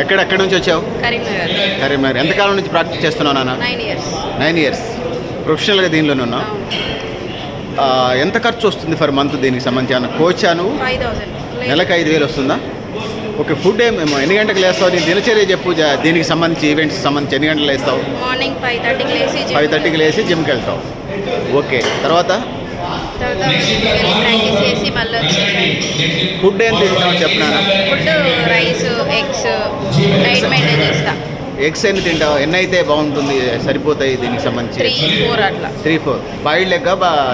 ఎక్కడ ఎక్కడి నుంచి వచ్చావు? కరీంనగర్. కరీంనగర్. ఎంతకాలం నుంచి ప్రాక్టీస్ చేస్తున్నావు నాన్న? Nine years. Nine years. ప్రొఫెషనల్గా దీనిలోనే ఉన్నావు? ఎంత ఖర్చు వస్తుంది ఫర్ మంత్ దీనికి సంబంధించి? కోచా నువ్వు నెలకు ఐదు వేలు వస్తుందా? ఓకే ఫుడ్ ఏమేమో ఎన్ని గంటలకు లేస్తావు? నీ దినచర్య చెప్పు దీనికి సంబంధించి ఈవెంట్స్ సంబంధించి ఎన్ని గంటలు లేస్తావు? మార్నింగ్ ఫైవ్ థర్టీకి లేచి gym ఫైవ్ థర్టీకి లేచి జిమ్కి వెళ్తావు. ఓకే తర్వాత? ప్రాక్టీస్ చేసి మళ్ళీ ఫుడ్ ఏం తింటావు చెప్పినానా food rice eggs diet maintain చేస్తా. ఎగ్స్ ఎన్ని తింటావు? ఎన్ని అయితే బాగుంటుంది సరిపోతాయి దీనికి త్రీ సంబంధించి ఫోర్ అట్లా. Three four. Boiled egg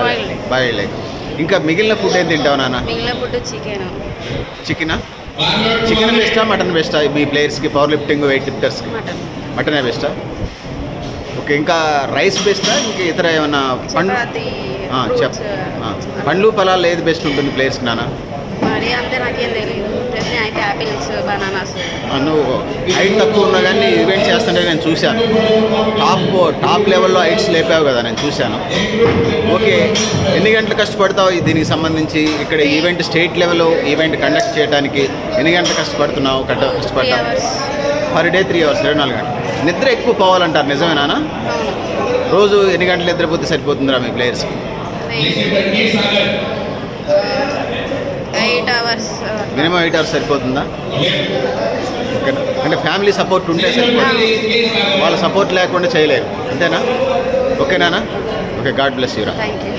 Boiled egg. Boiled egg. ఇంకా మిగిలిన ఫుడ్ ఏం తింటావు నాన్న? మిగిలిన ఫుడ్ చికెన్. చికెనా? చికెన్ బెస్టా మటన్ బెస్టా? మీ ప్లేయర్స్కి పవర్ లిఫ్టింగ్ వెయిట్ లిఫ్టర్స్కి? మటన్. మటనే బెస్టా? ఓకే ఇంకా రైస్ బెస్టా? ఇంకా ఇతర ఏమన్నా పండ్లు? చెప్. పండ్లు ఫలాలు ఏది బెస్ట్ ఉంటుంది ప్లేయర్స్కి నాన్న? మరి అంతే నాకేం తెలియదు తెలిసి అయితే యాపిల్స్ బనానాస్. ఆ, నువ్వు హైట్ తక్కువ ఉన్నా కానీ ఈవెంట్ చేస్తుంటే నేను చూశాను. టాప్ టాప్ లెవెల్లో హైట్స్ లేపావు కదా నేను చూశాను. ఓకే ఎన్ని గంటలు కష్టపడతావు దీనికి సంబంధించి? ఇక్కడ ఈవెంట్ స్టేట్ లెవెల్లో ఈవెంట్ కండక్ట్ చేయడానికి ఎన్ని గంటలు కష్టపడుతున్నావు? కట్ట కష్టపడతావు? పర్ డే త్రీ అవర్స్ ఇరవై నాలుగు గంటలు. నిద్ర ఎక్కువ పోవాలంటారు నిజమేనా రోజు ఎన్ని గంటలు నిద్రపోతే సరిపోతుందిరా మీ ప్లేయర్స్కి eight hours. Minimum eight hours సరిపోతుందా? ఓకేనా అంటే ఫ్యామిలీ సపోర్ట్ ఉంటే సరిపోతుంది. వాళ్ళ సపోర్ట్ లేకుండా చేయలేరు. అంతేనా? ఓకేనా ఓకే గాడ్ బ్లెస్ యూరా థ్యాంక్ యూ